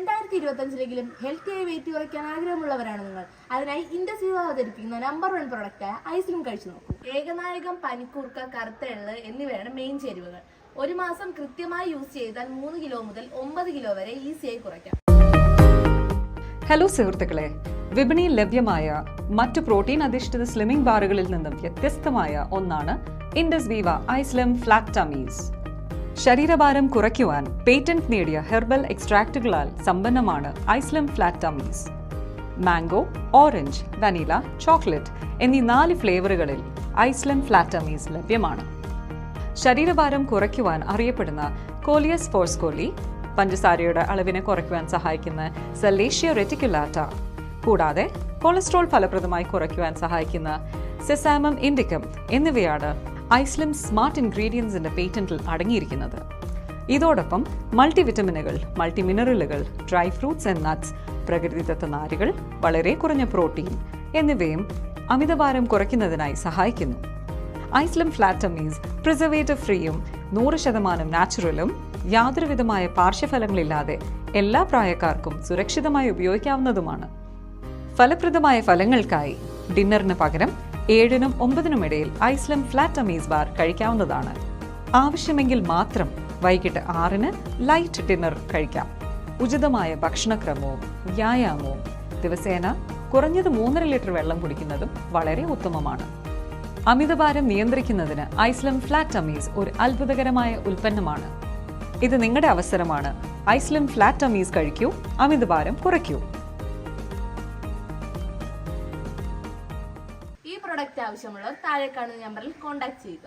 രണ്ടായിരത്തി ഇരുപത്തഞ്ചിലെങ്കിലും care wait കുറയ്ക്കാൻ ആഗ്രഹമുള്ളവരാണ് നിങ്ങൾ. അതിനായി ഇൻഡസ്ട്രി അവതരിപ്പിക്കുന്ന നമ്പർ വൺ പ്രൊഡക്റ്റായ ഐസ്ക്രീം കഴിച്ചു നോക്കൂ. ഏകനായകം പനിക്കൂർക്ക കറുത്ത എള്ള് എന്നിവയാണ് മെയിൻ ചേരുവകൾ. ഒരു മാസം കൃത്യമായി യൂസ് ചെയ്താൽ മൂന്ന് കിലോ മുതൽ ഒമ്പത് കിലോ വരെ ഈസിയായി കുറയ്ക്കാം. ഹലോ സുഹൃത്തുക്കളെ. വിപണിയിൽ ലഭ്യമായ മറ്റു പ്രോട്ടീൻ അധിഷ്ഠിത സ്ലിമ്മിംഗ് ബാറുകളിൽ നിന്നും വ്യത്യസ്തമായ ഒന്നാണ് ഇൻഡസ് വീവ ഐസ്ലിം ഫ്ലാറ്റ് ടമീസ് ശരീരഭാരം കുറയ്ക്കുവാൻ പേറ്റന്റ് നേടിയ ഹെർബൽ എക്സ്ട്രാക്റ്റുകളാൽ സമ്പന്നമാണ് ഐസ്ലം flat tummies. Mango orange vanilla chocolate എന്നീ നാല് ഫ്ലേവറുകളിൽ ഐസ്ലം ഫ്ലാറ്റ് ടമ്മീസ് ലഭ്യമാണ്. ശരീരഭാരം കുറയ്ക്കുവാൻ അറിയപ്പെടുന്ന കോലിയസ് ഫോർസ്കോലി പഞ്ചസാരയുടെ അളവിനെ കുറയ്ക്കുവാൻ സഹായിക്കുന്ന സെലേഷ്യ റെറ്റിക്കുലാറ്റ കൂടാതെ കൊളസ്ട്രോൾ ഫലപ്രദമായി കുറയ്ക്കുവാൻ സഹായിക്കുന്ന സെസാമം ഇൻഡിക്കം എന്നിവയാണ് ഐസ്ലിം സ്മാർട്ട് ഇൻഗ്രീഡിയൻസിന്റെ പേറ്റന്റിൽ അടങ്ങിയിരിക്കുന്നത്. ഇതോടൊപ്പം മൾട്ടി വിറ്റമിനുകൾ മൾട്ടി മിനറലുകൾ ഡ്രൈ ഫ്രൂട്ട്സ് ആൻഡ് നട്ട്സ് പ്രകൃതിദത്ത നാരുകൾ വളരെ കുറഞ്ഞ പ്രോട്ടീൻ എന്നിവയും അമിതഭാരം കുറയ്ക്കുന്നതിനായി സഹായിക്കുന്നു. ഐസ്ലിം ഫ്ലാറ്റമീസ് പ്രിസർവേറ്റീവ് ഫ്രീയും നൂറ് ശതമാനം നാച്ചുറലും യാതൊരുവിധമായ പാർശ്വഫലങ്ങളില്ലാതെ എല്ലാ പ്രായക്കാർക്കും സുരക്ഷിതമായി ഉപയോഗിക്കാവുന്നതുമാണ്. ഫലപ്രദമായ ഫലങ്ങൾക്കായി ഡിന്നറിന് പകരം ഏഴിനും ഒമ്പതിനും ഇടയിൽ ഐസ്ലം ഫ്ലാറ്റ് അമീസ് ബാർ കഴിക്കാവുന്നതാണ്. ആവശ്യമെങ്കിൽ മാത്രം വൈകിട്ട് ആറിന് ലൈറ്റ് ഡിന്നർ കഴിക്കാം. ഉചിതമായ ഭക്ഷണക്രമവും വ്യായാമവും ദിവസേന കുറഞ്ഞത് മൂന്നര ലിറ്റർ വെള്ളം കുടിക്കുന്നതും വളരെ ഉത്തമമാണ്. അമിതഭാരം നിയന്ത്രിക്കുന്നതിന് ഐസ്ലം ഫ്ലാറ്റ് അമീസ് ഒരു അത്ഭുതകരമായ ഉൽപ്പന്നമാണ്. ഇത് നിങ്ങളുടെ അവസരമാണ്. ഐസ്ലം ഫ്ലാറ്റ് അമീസ് കഴിക്കൂ അമിതഭാരം കുറയ്ക്കൂ. പ്രൊഡക്റ്റ് ആവശ്യമുള്ളവർ താഴെ കാണുന്ന നമ്പറിൽ കോൺടാക്ട് ചെയ്യുക.